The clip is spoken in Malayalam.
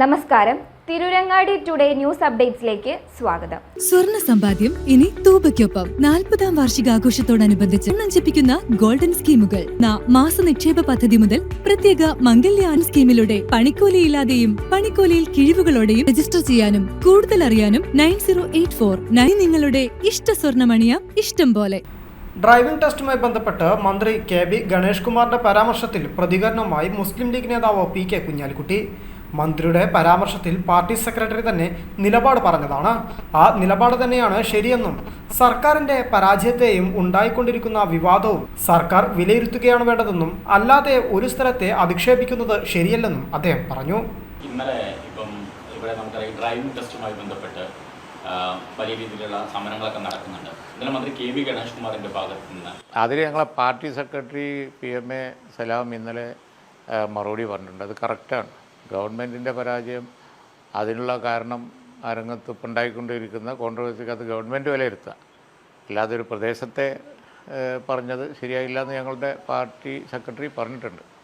നമസ്കാരം. തിരുരങ്ങാടി ടുഡേ ന്യൂസ് അപ്ഡേറ്റ്സിലേക്ക് സ്വാഗതം. സ്വർണ സമ്പാദ്യം ഇനി തൂബയ്ക്കൊപ്പം. നാൽപ്പതാം വാർഷികാഘോഷത്തോടനുബന്ധിച്ച് നഞ്ചിപ്പിക്കുന്ന ഗോൾഡൻ സ്കീമുകൾ. ന മാസ നിക്ഷേപ പദ്ധതി മുതൽ പ്രത്യേക മംഗല്യാൻ സ്കീമിലൂടെ പണിക്കൂലിയില്ലാതെയും പണിക്കൂലിയിൽ കിഴിവുകളോടെയും രജിസ്റ്റർ ചെയ്യാനും കൂടുതൽ അറിയാനും nine zero eight four nine നിങ്ങളുടെ ഇഷ്ട സ്വർണമണിയ ഇഷ്ടം പോലെ. ഡ്രൈവിംഗ് ടെസ്റ്റുമായി ബന്ധപ്പെട്ട് മന്ത്രി കെ ബി ഗണേഷ് കുമാറിന്റെ പരാമർശത്തിൽ പ്രതികരണമായി മുസ്ലിം ലീഗ് നേതാവ് പി കെ കുഞ്ഞാലിക്കുട്ടി. മന്ത്രിയുടെ പരാമർശത്തിൽ പാർട്ടി സെക്രട്ടറി തന്നെ നിലപാട് പറഞ്ഞതാണ്. ആ നിലപാട് തന്നെയാണ് ശരിയെന്നും സർക്കാരിന്റെ പരാജയത്തെയും ഉണ്ടായിക്കൊണ്ടിരിക്കുന്ന വിവാദവും സർക്കാർ വിലയിരുത്തുകയാണ് വേണ്ടതെന്നും അല്ലാതെ ഒരു സ്ഥലത്തെ അധിക്ഷേപിക്കുന്നത് ശരിയല്ലെന്നും അദ്ദേഹം പറഞ്ഞു. ഇന്നലെ ഇപ്പം ഇവിടെ നമുക്കറിയാം ഡ്രൈവിംഗ് ടെസ്റ്റുമായി ബന്ധപ്പെട്ട് വലിയ രീതിയിലുള്ള സമരങ്ങളൊക്കെ നടക്കുന്നുണ്ട്. ഇന്നലെ മന്ത്രി കെ വി ഗണേഷ് കുമാറിന്റെ ഭാഗത്ത് നിന്ന് അതിൽ ഞങ്ങളെ party secretary P M A Salam ഇന്നലെ മറുപടി പറഞ്ഞിട്ടുണ്ട്. അത് കറക്റ്റാണ്. ഗവൺമെന്റിന്റെ പരാജയം അതിനുള്ള കാരണം ആ രംഗത്ത് ഇപ്പം ഉണ്ടായിക്കൊണ്ടിരിക്കുന്ന കോൺട്രവേഴ്സിക്ക് അത് ഗവൺമെന്റ് വിലയിരുത്തുക. അല്ലാതെ ഒരു പ്രദേശത്തെ പറഞ്ഞത് ശരിയായില്ല എന്ന് ഞങ്ങളുടെ പാർട്ടി സെക്രട്ടറി പറഞ്ഞിട്ടുണ്ട്.